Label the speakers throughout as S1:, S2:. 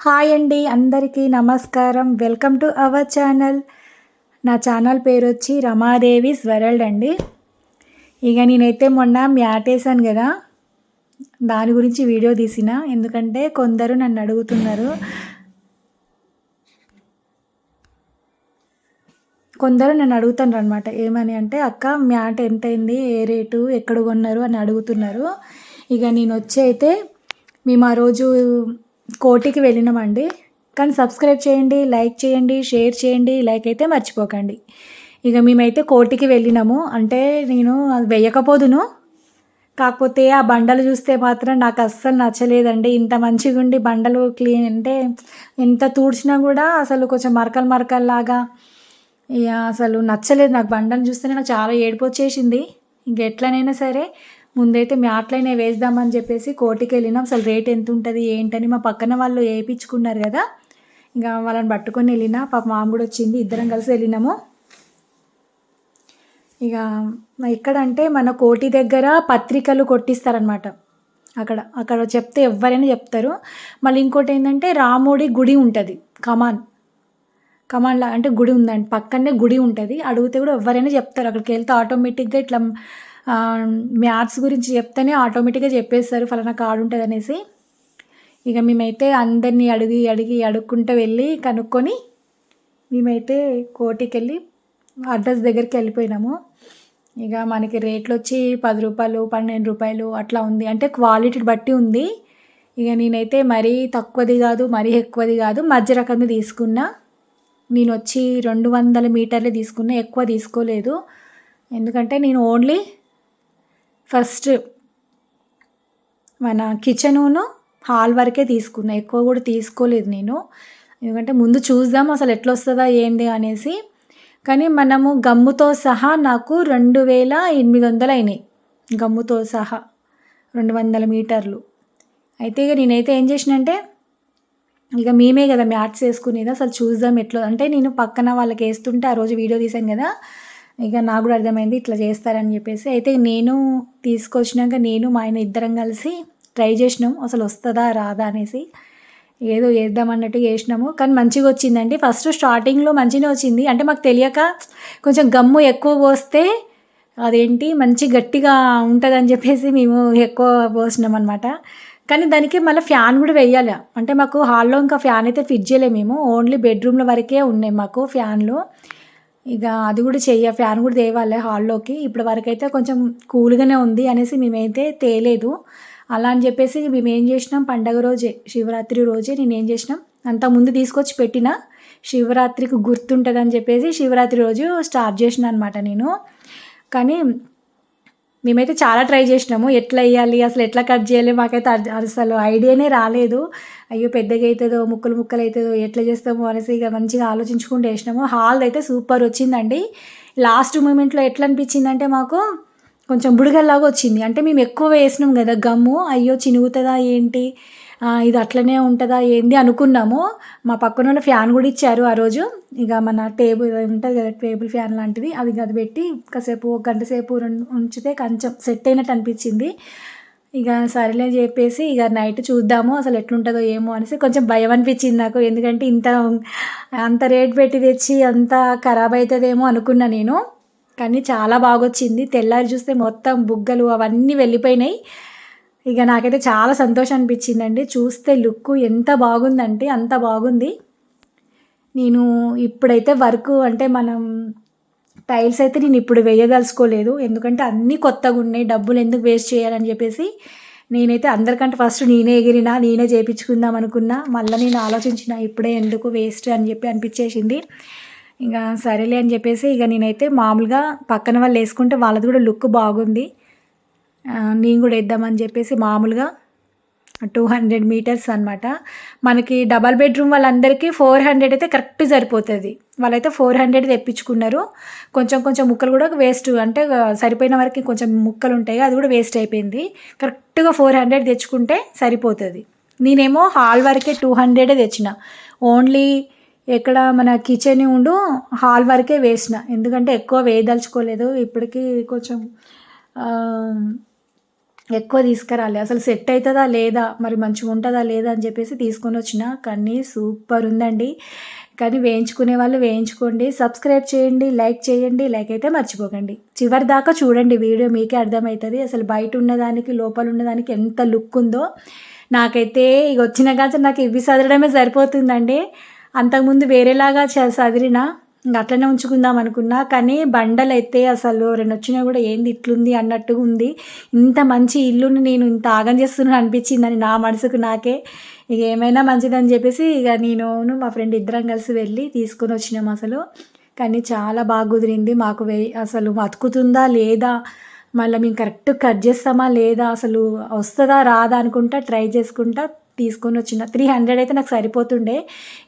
S1: Hi అండి అందరికీ నమస్కారం. Welcome to our channel. నా ఛానల్ పేరు వచ్చి రమాదేవి వరల్డ్ అండి. ఇక నేనైతే మొన్న మ్యాట్ వేసాను కదా దాని గురించి వీడియో తీసిన. ఎందుకంటే కొందరు నన్ను అడుగుతున్నారు. కొందరు నన్ను అడుగుతున్నారు అనమాట ఏమని అంటే అక్క మ్యాట్ ఎంత అయింది ఏ రేటు? ఎక్కడ కొన్నారు? అని అడుగుతున్నారు. ఇక నేను వచ్చి అయితే మేము ఆ రోజు కోటికి వెళ్ళినామండి కానీ సబ్స్క్రైబ్ చేయండి లైక్ చేయండి షేర్ చేయండి లైక్ అయితే మర్చిపోకండి. ఇక మేమైతే కోటికి వెళ్ళినాము. అంటే నేను అది వేయకపోదును కాకపోతే ఆ బండలు చూస్తే మాత్రం నాకు అస్సలు నచ్చలేదండి. ఇంత మంచిగా ఉండి బండలు క్లీన్ అంటే ఎంత తూడ్చినా కూడా అసలు కొంచెం మరకలు మరకల్లాగా ఇక అసలు నచ్చలేదు. నాకు బండలు చూస్తేనే నాకు చాలా ఏడిపోచేసింది ఇంక ఎట్లనైనా సరే ముందైతే మ్యాట్లైనా వేద్దామని చెప్పేసి కోటికి వెళ్ళినాం అసలు రేట్ ఎంత ఉంటుంది ఏంటని మా పక్కన వాళ్ళు వేయించుకున్నారు కదా. ఇంకా వాళ్ళని పట్టుకొని వెళ్ళినా పాప మామ కూడా వచ్చింది ఇద్దరం కలిసి వెళ్ళినాము. ఇక ఎక్కడ అంటే మన కోటి దగ్గర పత్రికలు కొట్టిస్తారనమాట అక్కడ అక్కడ చెప్తే ఎవరైనా చెప్తారు. మళ్ళీ ఇంకోటి ఏంటంటే రాముడి గుడి ఉంటుంది కమాన్. కమాన్లా అంటే గుడి ఉందండి పక్కనే గుడి ఉంటుంది. అడిగితే కూడా ఎవరైనా చెప్తారు. అక్కడికి వెళ్తే ఆటోమేటిక్గా ఇట్లా మ్యాథ్స్ గురించి చెప్తేనే ఆటోమేటిక్గా చెప్పేస్తారు ఫలానా కార్డు ఉంటుంది అనేసి. ఇక మేమైతే అందరినీ అడిగి అడిగి అడుక్కుంటూ వెళ్ళి కనుక్కొని మేమైతే కోటికి వెళ్ళి అడ్రస్ దగ్గరికి వెళ్ళిపోయినాము. ఇక మనకి రేట్లు వచ్చి పది రూపాయలు పన్నెండు రూపాయలు అట్లా ఉంది. అంటే క్వాలిటీ బట్టి ఉంది. ఇక నేనైతే మరీ తక్కువది కాదు మరీ ఎక్కువది కాదు మధ్య రకంది తీసుకున్నా. నేను వచ్చి రెండు వందల మీటర్లే తీసుకున్నా ఎక్కువ తీసుకోలేదు. ఎందుకంటే నేను ఓన్లీ ఫస్ట్ మన కిచెనును హాల్ వరకే తీసుకున్నా. ఎక్కువ కూడా తీసుకోలేదు నేను. ఎందుకంటే ముందు చూద్దాం అసలు ఎట్లా వస్తుందా ఏంది అనేసి. కానీ మనము గమ్ముతో సహా నాకు రెండు వేల ఎనిమిది వందలు అయినాయి. గమ్ముతో సహా రెండు వందల మీటర్లు. అయితే ఇక నేనైతే ఏం చేసినంటే ఇక మేమే కదా మ్యాట్స్ వేసుకునేది. అసలు చూద్దాం ఎట్లా. అంటే నేను పక్కన వాళ్ళకి వేస్తుంటే ఆ రోజు వీడియో తీసాను కదా. ఇక నాకు కూడా అర్థమైంది ఇట్లా చేస్తారని చెప్పేసి. అయితే నేను తీసుకొచ్చినాక నేను మా ఆయన ఇద్దరం కలిసి ట్రై చేసినాం. అసలు వస్తుందా రాదా అనేసి. ఏదో వేద్దాం అన్నట్టు చేసినాము. కానీ మంచిగా వచ్చిందండి. ఫస్ట్ స్టార్టింగ్లో మంచిగా వచ్చింది. అంటే మాకు తెలియక కొంచెం గమ్ము ఎక్కువ పోస్తే అదేంటి మంచి గట్టిగా ఉంటుందని చెప్పేసి మేము ఎక్కువ పోసినాం అనమాట కానీ దానికి మళ్ళీ ఫ్యాన్ కూడా వేయాలి. అంటే మాకు హాల్లో ఇంకా ఫ్యాన్ అయితే ఫిట్ చేయలేము మేము. ఓన్లీ బెడ్రూమ్ల వరకే ఉన్నాయి మాకు ఫ్యాన్లు. ఇక అది కూడా చెయ్య ఫ్యాన్ కూడా తేవాలి హాల్లోకి. ఇప్పటి వరకు అయితే కొంచెం కూల్గానే ఉంది అనేసి మేమైతే తేలేదు. అలా అని చెప్పేసి మేము ఏం చేసినాం? పండగ రోజే శివరాత్రి రోజే నేను ఏం చేసినాం? అంత ముందు తీసుకొచ్చి పెట్టిన శివరాత్రికి గుర్తుంటుందని చెప్పేసి శివరాత్రి రోజు స్టార్ట్ చేసిన అనమాట నేను. కానీ మేమైతే చాలా ట్రై చేసినాము. ఎట్లా వేయాలి అసలు ఎట్లా కట్ చేయాలి మాకైతే అసలు ఐడియానే రాలేదు. అయ్యో పెద్దగా అవుతుందో ముక్కలు ముక్కలు అవుతుందో ఎట్లా చేస్తామో అనేసి ఇక మంచిగా ఆలోచించుకుంటూ వేసినాము. హాల్ అయితే సూపర్ వచ్చిందండి. లాస్ట్ మూమెంట్లో ఎట్లా అనిపించిందంటే మాకు కొంచెం బుడగల్లాగా వచ్చింది. అంటే మేము ఎక్కువ వేసినాం కదా గమ్ము. అయ్యో చినుగుతుందా ఏంటి? ఇది అట్లనే ఉంటుందా ఏంది అనుకున్నాము. మా పక్కన ఉన్న ఫ్యాన్ కూడా ఇచ్చారు ఆ రోజు. ఇక మన టేబుల్ ఉంటుంది కదా టేబుల్ ఫ్యాన్ లాంటిది. అది అది పెట్టి కాసేపు ఒక గంట సేపు ఉంచితే కొంచెం సెట్ అయినట్టు అనిపించింది. ఇక సరేలే చెప్పేసి ఇక నైట్ చూద్దాము అసలు ఎట్లుంటుందో ఏమో అనేసి కొంచెం భయం అనిపించింది నాకు. ఎందుకంటే ఇంత అంత రేట్ పెట్టి తెచ్చి అంత ఖరాబ్ అవుతుందేమో అనుకున్నా నేను. కానీ చాలా బాగొచ్చింది. తెల్లారి చూస్తే మొత్తం బుగ్గలు అవన్నీ వెళ్ళిపోయినాయి. ఇక నాకైతే చాలా సంతోషం అనిపించిందండి. చూస్తే లుక్ ఎంత బాగుందంటే అంత బాగుంది. నేను ఇప్పుడైతే వర్క్ అంటే మనం టైల్స్ అయితే నేను ఇప్పుడు వేయదలుచుకోలేదు. ఎందుకంటే అన్నీ కొత్తగా ఉన్నాయి. డబ్బులు ఎందుకు వేస్ట్ చేయాలని చెప్పేసి నేనైతే అందరికంటే ఫస్ట్ నేనే ఎగిరినా నేనే చేయించుకుందాం అనుకున్నా. మళ్ళీ నేను ఆలోచించిన ఇప్పుడే ఎందుకు వేస్ట్ అని చెప్పి అనిపించేసింది. ఇంకా సరేలే అని చెప్పేసి ఇక నేనైతే మామూలుగా పక్కన వాళ్ళు వేసుకుంటే వాళ్ళది కూడా లుక్ బాగుంది. నేను కూడా వేద్దామని చెప్పేసి మామూలుగా టూ హండ్రెడ్ మీటర్స్ అనమాట మనకి డబల్ బెడ్రూమ్ వాళ్ళందరికీ ఫోర్ హండ్రెడ్ అయితే కరెక్ట్ సరిపోతుంది. వాళ్ళైతే ఫోర్ హండ్రెడ్ తెప్పించుకున్నారు. కొంచెం కొంచెం ముక్కలు కూడా వేస్ట్ అంటే సరిపోయిన వరకు కొంచెం ముక్కలు ఉంటాయి అది కూడా వేస్ట్ అయిపోయింది. కరెక్ట్గా ఫోర్ హండ్రెడ్ తెచ్చుకుంటే సరిపోతుంది. నేనేమో హాల్ వరకే టూ హండ్రెడే తెచ్చిన. ఓన్లీ ఎక్కడ మన కిచెన్ ఉండు హాల్ వరకే వేసిన. ఎందుకంటే ఎక్కువ వేయదలుచుకోలేదు. ఇప్పటికీ కొంచెం ఎక్కువ తీసుకురాలే. అసలు సెట్ అవుతుందా లేదా? మరి మంచిగా ఉంటుందా లేదా అని చెప్పేసి తీసుకొని వచ్చిన. కానీ సూపర్ ఉందండి. కానీ వేయించుకునే వాళ్ళు వేయించుకోండి. సబ్స్క్రైబ్ చేయండి లైక్ చేయండి లైక్ అయితే మర్చిపోకండి. చివరి దాకా చూడండి వీడియో మీకే అర్థమవుతుంది. అసలు బయట ఉన్నదానికి లోపల ఉన్నదానికి ఎంత లుక్ ఉందో. నాకైతే ఇక వచ్చిన కాదు నాకు ఇవి చదవడమే సరిపోతుందండి. అంతకుముందు వేరేలాగా చ- చదివిన ఇంకా అట్లనే ఉంచుకుందాం అనుకున్నా. కానీ బండలు అయితే అసలు రెండు వచ్చినా కూడా ఏంది ఇట్లుంది అన్నట్టుగా ఉంది. ఇంత మంచి ఇల్లుని నేను ఇంత ఆగం చేస్తున్నాను అనిపించిందని నా మనసుకు నాకే. ఇక ఏమైనా మంచిదని చెప్పేసి ఇక నేను మా ఫ్రెండ్ ఇద్దరం కలిసి వెళ్ళి తీసుకొని వచ్చినాం అసలు. కానీ చాలా బాగా కుదిరింది మాకు వే అసలు అతుకుతుందా లేదా? మళ్ళీ మేము కరెక్ట్ కట్ చేస్తామా లేదా? అసలు వస్తుందా రాదా అనుకుంటా ట్రై చేసుకుంటా తీసుకొని వచ్చిన త్రీ హండ్రెడ్ అయితే నాకు సరిపోతుండే.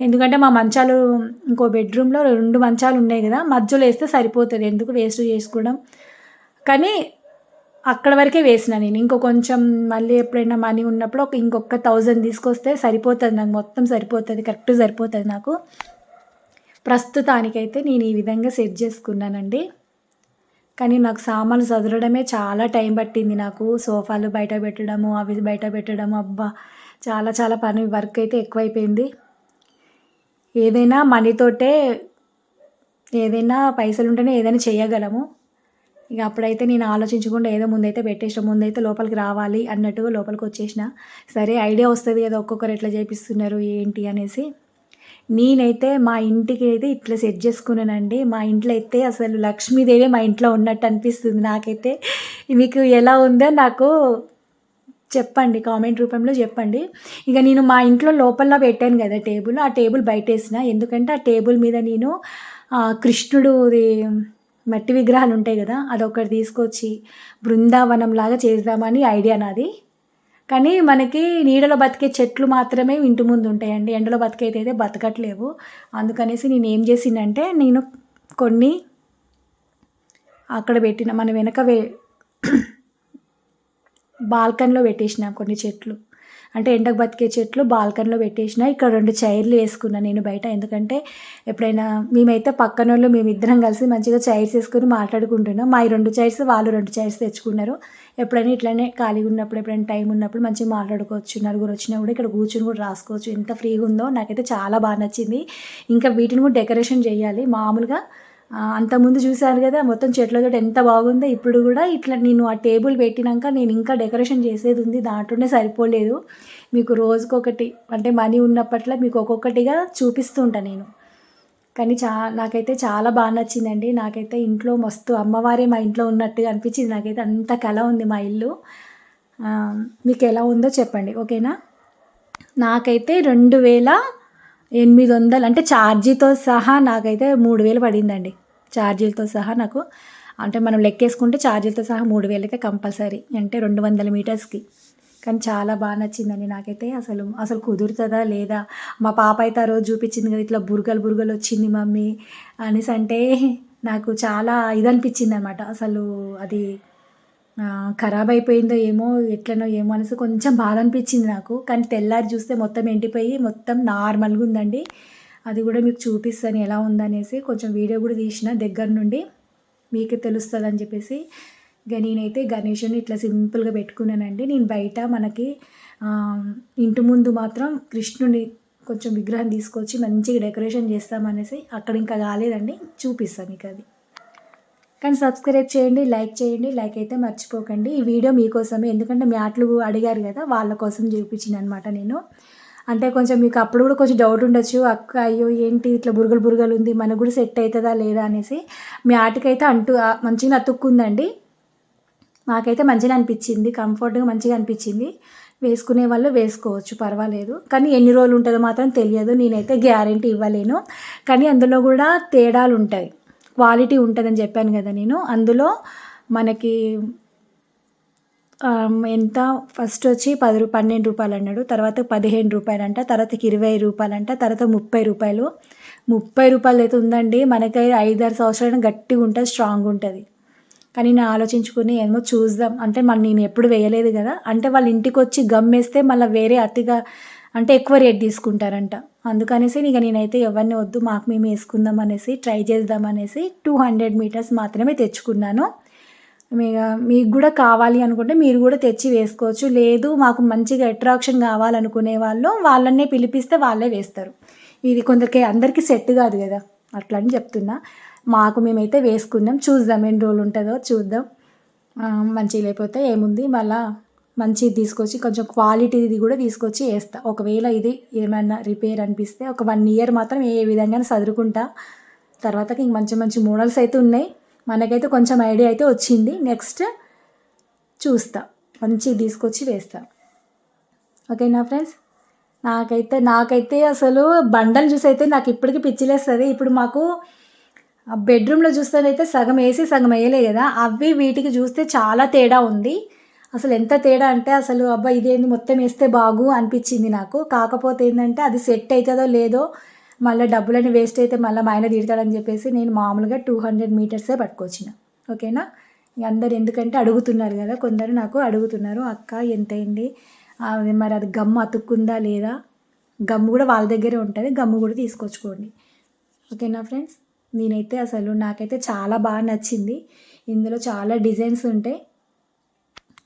S1: ఎందుకంటే మా మంచాలు ఇంకో బెడ్రూమ్లో రెండు మంచాలు ఉన్నాయి కదా మధ్యలో వేస్తే సరిపోతుంది. ఎందుకు వేస్ట్ చేసుకోవడం? కానీ అక్కడ వరకే వేసిన నేను. ఇంకో కొంచెం మళ్ళీ ఎప్పుడైనా మనీ ఉన్నప్పుడు ఒక ఇంకొక థౌజండ్ తీసుకొస్తే సరిపోతుంది నాకు. మొత్తం సరిపోతుంది కరెక్ట్ సరిపోతుంది నాకు. ప్రస్తుతానికైతే నేను ఈ విధంగా సెట్ చేసుకున్నానండి. కానీ నాకు సామాన్లు చదవడమే చాలా టైం పట్టింది నాకు. సోఫాలు బయట పెట్టడము అవి బయట పెట్టడము. అబ్బా! చాలా చాలా పని వర్క్ అయితే ఎక్కువైపోయింది. ఏదైనా మనీతోటే ఏదైనా పైసలు ఉంటేనే ఏదైనా చేయగలము. ఇక అప్పుడైతే నేను ఆలోచించకుండా ఏదో ముందైతే పెట్టేసిన ముందైతే లోపలికి రావాలి అన్నట్టుగా లోపలికి వచ్చేసిన. సరే ఐడియా వస్తుంది కదా ఒక్కొక్కరు ఎట్లా చేపిస్తున్నారు ఏంటి అనేసి. నేనైతే మా ఇంటికి అయితే ఇట్లా సెట్ చేసుకున్నానండి. మా ఇంట్లో అయితే అసలు లక్ష్మీదేవి మా ఇంట్లో ఉన్నట్టు అనిపిస్తుంది నాకైతే. మీకు ఎలా ఉందో నాకు చెప్పండి కామెంట్ రూపంలో చెప్పండి. ఇక నేను మా ఇంట్లో లోపల పెట్టాను కదా టేబుల్ ఆ టేబుల్ బయటేసిన. ఎందుకంటే ఆ టేబుల్ మీద నేను ఆ, కృష్ణుడుది మట్టి విగ్రహాలు ఉంటాయి కదా అదొకటి తీసుకొచ్చి బృందావనం లాగా చేద్దామని ఐడియా నాది. కానీ మనకి నీడలో బతికే చెట్లు మాత్రమే ఇంటి ముందు ఉంటాయండి. ఎండలో బతికేది అయితే బతకట్లేవు. అందుకనేసి నేను ఏం చేసిందంటే నేను కొన్ని అక్కడ పెట్టిన మన వెనక వే బాల్కనీలో పెట్టేసిన కొన్ని చెట్లు. అంటే ఎండకు బతికే చెట్లు బాల్కనీలో పెట్టేసిన. ఇక్కడ రెండు చైర్లు వేసుకున్నా నేను బయట. ఎందుకంటే ఎప్పుడైనా మేమైతే పక్కన వాళ్ళు మేమిద్దరం కలిసి మంచిగా చైర్స్ వేసుకొని మాట్లాడుకుంటున్నాం. మా ఈ రెండు చైర్స్ వాళ్ళు రెండు చైర్స్ తెచ్చుకున్నారు. ఎప్పుడైనా ఇట్లానే ఖాళీగా ఉన్నప్పుడు ఎప్పుడైనా టైం ఉన్నప్పుడు మంచిగా మాట్లాడుకోవచ్చు. నలుగురు వచ్చినా కూడా ఇక్కడ కూర్చుని కూడా రాసుకోవచ్చు. ఎంత ఫ్రీగా ఉందో నాకైతే చాలా బాగా నచ్చింది. ఇంకా వీటిని కూడా డెకరేషన్ చేయాలి. మామూలుగా అంతకుముందు చూశారు కదా మొత్తం చెట్లతో ఎంత బాగుందో ఇప్పుడు కూడా ఇట్లా నేను ఆ టేబుల్ పెట్టినాక నేను ఇంకా డెకరేషన్ చేసేది ఉంది దాంట్లోనే సరిపోలేదు. మీకు రోజుకొకటి అంటే మనీ ఉన్నప్పట్లో మీకు ఒక్కొక్కటిగా చూపిస్తూ ఉంటాను నేను. కానీ చా నాకైతే చాలా బాగా నచ్చిందండి. నాకైతే ఇంట్లో మస్తు అమ్మవారే మా ఇంట్లో ఉన్నట్టుగా అనిపించింది. నాకైతే అంత కళ ఉంది మా ఇల్లు. మీకు ఎలా ఉందో చెప్పండి ఓకేనా? నాకైతే రెండు వేల ఎనిమిది వందలు అంటే ఛార్జీతో సహా నాకైతే మూడు వేలు పడిందండి. ఛార్జీలతో సహా నాకు. అంటే మనం లెక్కేసుకుంటే ఛార్జీలతో సహా మూడు వేలు అయితే కంపల్సరీ. అంటే రెండు వందల మీటర్స్కి. కానీ చాలా బాగా నచ్చిందండి నాకైతే. అసలు అసలు కుదురుతుందా లేదా? మా పాప అయితే ఆ రోజు చూపించింది కదా ఇట్లా బురగలు బురగలు వచ్చింది మమ్మీ అనేసి అంటే నాకు చాలా ఇది అనిపించింది అనమాట అసలు అది ఖరాబ్ అయిపోయిందో ఏమో ఎట్లనో ఏమో అనేసి కొంచెం బాధ అనిపించింది నాకు. కానీ తెల్లారి చూస్తే మొత్తం ఎండిపోయి మొత్తం నార్మల్గా ఉందండి అది కూడా మీకు చూపిస్తాను ఎలా ఉందనేసి కొంచెం వీడియో కూడా తీసిన దగ్గర నుండి. మీకు తెలుస్తుంది అని చెప్పేసి. ఇక నేనైతే గణేషుని ఇట్లా సింపుల్గా పెట్టుకున్నానండి. నేను బయట మనకి ఇంటి ముందు మాత్రం కృష్ణుని కొంచెం విగ్రహం తీసుకొచ్చి మంచిగా డెకరేషన్ చేస్తామనేసి అక్కడ ఇంకా కాలేదండి చూపిస్తాను మీకు అది కానీ సబ్స్క్రైబ్ చేయండి లైక్ చేయండి లైక్ అయితే మర్చిపోకండి. ఈ వీడియో మీకోసమే. ఎందుకంటే మ్యాట్లు అడిగారు కదా వాళ్ళ కోసం చూపించిన అనమాట నేను. అంటే కొంచెం మీకు అప్పుడు కూడా కొంచెం డౌట్ ఉండొచ్చు. అక్క అయ్యో ఏంటి ఇట్లా బురగలు బురగలు ఉంది మనకు కూడా సెట్ అవుతుందా లేదా అనేసి. మ్యాట్కైతే అంటూ మంచిగా అతుక్కుందండి మాకైతే మంచిగా అనిపించింది కంఫర్ట్గా మంచిగా అనిపించింది. వేసుకునే వాళ్ళు వేసుకోవచ్చు పర్వాలేదు. కానీ ఎన్ని రోజులు ఉంటుందో మాత్రం తెలియదు. నేనైతే గ్యారంటీ ఇవ్వలేను. కానీ అందులో కూడా తేడాలు ఉంటాయి. క్వాలిటీ ఉంటుందని చెప్పాను కదా నేను. అందులో మనకి ఎంత? ఫస్ట్ వచ్చి పది రూ పన్నెండు రూపాయలు అన్నాడు. తర్వాత పదిహేను రూపాయలు అంట తర్వాతకి ఇరవై రూపాయలు అంట తర్వాత ముప్పై రూపాయలు. ముప్పై రూపాయలు అయితే ఉందండి. మనకి ఐదారు సంవత్సరాలు గట్టిగా ఉంటుంది స్ట్రాంగ్ ఉంటుంది. కానీ నేను ఆలోచించుకుని ఏమో చూద్దాం. అంటే మన నేను ఎప్పుడు వేయలేదు కదా. అంటే వాళ్ళ ఇంటికి వచ్చి గమ్ వేస్తే మళ్ళీ వేరే అతిగా అంటే ఎక్కువ రేట్ తీసుకుంటారంట. అందుకనేసి ఇక నేనైతే ఎవరిని వద్దు మాకు మేము వేసుకుందాం అనేసి ట్రై చేద్దాం అనేసి టూ హండ్రెడ్ మీటర్స్ మాత్రమే తెచ్చుకున్నాను. మీకు కూడా కావాలి అనుకుంటే మీరు కూడా తెచ్చి వేసుకోవచ్చు. లేదు మాకు మంచిగా అట్రాక్షన్ కావాలనుకునే వాళ్ళు వాళ్ళనే పిలిపిస్తే వాళ్ళే వేస్తారు. ఇది కొందరికి అందరికీ సెట్ కాదు కదా అట్లా అని చెప్తున్నా. మాకు మేమైతే వేసుకున్నాం. చూద్దాం ఎన్ని రోజులు ఉంటుందో చూద్దాం. మంచిగా లేకపోతే ఏముంది? మళ్ళా మంచిది తీసుకొచ్చి కొంచెం క్వాలిటీది కూడా తీసుకొచ్చి వేస్తా. ఒకవేళ ఇది ఏమైనా రిపేర్ అనిపిస్తే ఒక వన్ ఇయర్ మాత్రం ఏ విధంగా చదువుకుంటా తర్వాతకి ఇంక మంచి మంచి మోడల్స్ అయితే ఉన్నాయి. మనకైతే కొంచెం ఐడియా అయితే వచ్చింది. నెక్స్ట్ చూస్తా. మంచి తీసుకొచ్చి వేస్తా. ఓకేనా ఫ్రెండ్స్ నాకైతే నాకైతే అసలు బండలు చూసి అయితే నాకు ఇప్పటికీ పిచ్చిలేస్తుంది ఇప్పుడు మాకు బెడ్రూమ్లో చూస్తేనైతే సగం వేసి సగం వేయలే కదా. అవి వీటికి చూస్తే చాలా తేడా ఉంది. అసలు ఎంత తేడా అంటే అసలు అబ్బా ఇదేంది మొత్తం వేస్తే బాగు అనిపించింది నాకు. కాకపోతే ఏంటంటే అది సెట్ అవుతుందో లేదో మళ్ళీ డబ్బులని వేస్ట్ అయితే మళ్ళీ మా ఆయన తిడతాడని చెప్పేసి నేను మామూలుగా టూ హండ్రెడ్ మీటర్సే పట్టుకొచ్చిన. ఓకేనా? ఇక అందరు ఎందుకంటే అడుగుతున్నారు కదా కొందరు నాకు అడుగుతున్నారు అక్క ఎంత అయింది అది మరి అది గమ్ము అతుక్కుందా లేదా? గమ్ము కూడా వాళ్ళ దగ్గరే ఉంటుంది గమ్ము కూడా తీసుకొచ్చుకోండి. ఓకేనా ఫ్రెండ్స్? నేనైతే అసలు నాకైతే చాలా బాగా నచ్చింది. ఇందులో చాలా డిజైన్స్ ఉంటాయి.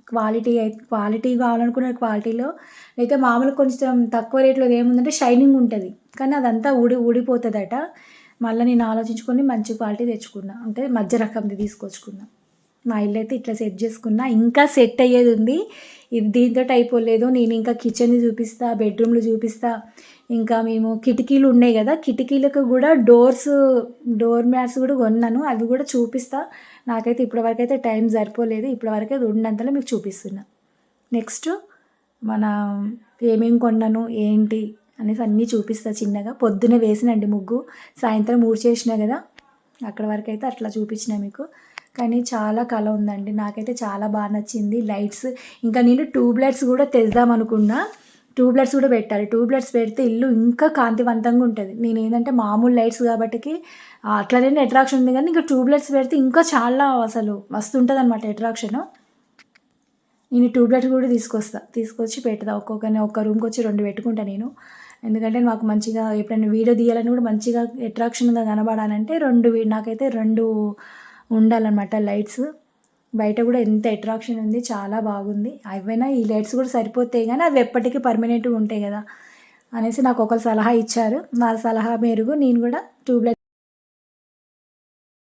S1: క్వాలిటీ అయితే క్వాలిటీ కావాలనుకున్న క్వాలిటీలో అయితే మామూలు కొంచెం తక్కువ రేట్లో ఏముందంటే షైనింగ్ ఉంటుంది. కానీ అదంతా ఊడి ఊడిపోతుందట. మళ్ళీ నేను ఆలోచించుకొని మంచి క్వాలిటీ తెచ్చుకున్నా. అంటే మధ్య రకంది తీసుకొచ్చుకున్నా. మా ఇల్లు అయితే ఇట్లా సెట్ చేసుకున్నా. ఇంకా సెట్ అయ్యేది ఉంది. ఇది దీంతో అయిపోలేదు నేను ఇంకా కిచెన్ చూపిస్తా బెడ్రూమ్లు చూపిస్తా. ఇంకా మేము కిటికీలు ఉన్నాయి కదా. కిటికీలకు కూడా డోర్స్ డోర్ మ్యాట్స్ కూడా కొన్నాను. అవి కూడా చూపిస్తా. నాకైతే ఇప్పటివరకు అయితే టైం సరిపోలేదు. ఇప్పటివరకు అయితే ఉన్నంతలో మీకు చూపిస్తున్నా. నెక్స్ట్ మన ఏమేమి కొన్నాను ఏంటి అనేసి అన్నీ చూపిస్తా చిన్నగా. పొద్దునే వేసినండి ముగ్గు. సాయంత్రం ఊడ్చేసిన చేసిన కదా అక్కడ వరకు అయితే అట్లా చూపించిన మీకు. కానీ చాలా కళ ఉందండి. నాకైతే చాలా బాగా నచ్చింది. లైట్స్ ఇంకా నేను ట్యూబ్ లైట్స్ కూడా తెద్దాం అనుకున్నా. ట్యూబ్లైట్స్ కూడా పెట్టాలి. ట్యూబ్ లైట్స్ పెడితే ఇల్లు ఇంకా కాంతివంతంగా ఉంటుంది. నేను ఏంటంటే మామూలు లైట్స్ కాబట్టి అట్లనే అట్రాక్షన్ ఉంది కానీ ఇంకా ట్యూబ్ లైట్స్ పెడితే ఇంకా చాలా అసలు మస్తు ఉంటుంది అనమాట అట్రాక్షను. నేను ట్యూబ్లైట్ కూడా తీసుకొస్తా. తీసుకొచ్చి పెడతా. ఒక్కొక్కరిని ఒక్క రూమ్కి వచ్చి రెండు పెట్టుకుంటా నేను. ఎందుకంటే మాకు మంచిగా ఎప్పుడైనా వీడియో తీయాలని కూడా మంచిగా అట్రాక్షన్గా కనబడాలంటే రెండు నాకైతే రెండు ఉండాలన్నమాట లైట్స్. బయట కూడా ఎంత అట్రాక్షన్ ఉంది చాలా బాగుంది. అవైనా ఈ లైట్స్ కూడా సరిపోతాయి కానీ అవి ఎప్పటికీ పర్మనెంట్గా ఉంటాయి కదా అనేసి నాకు ఒకరు సలహా ఇచ్చారు. నా సలహా మేరకు నేను కూడా ట్యూబ్ లైట్